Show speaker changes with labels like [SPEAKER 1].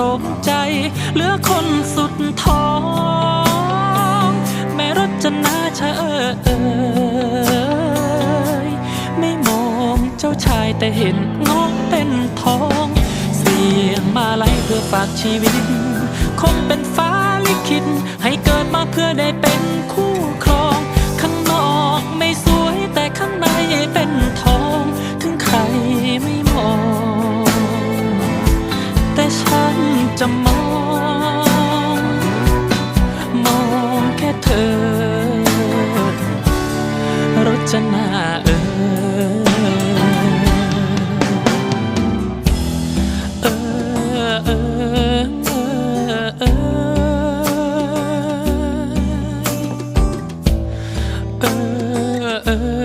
[SPEAKER 1] สมใจเหลือคนสุดท้องแม่รถจะนาเชอเอยไม่มองเจ้าชายแต่เห็นงอกเป็นทอง เสียงมาไล่เพื่อฝากชีวิต คงเป็นฟ้าลิขิตให้เกิดมาเพื่อได้เป็นคู่ จะมอง มองแค่เธอ รจะนาเออเออ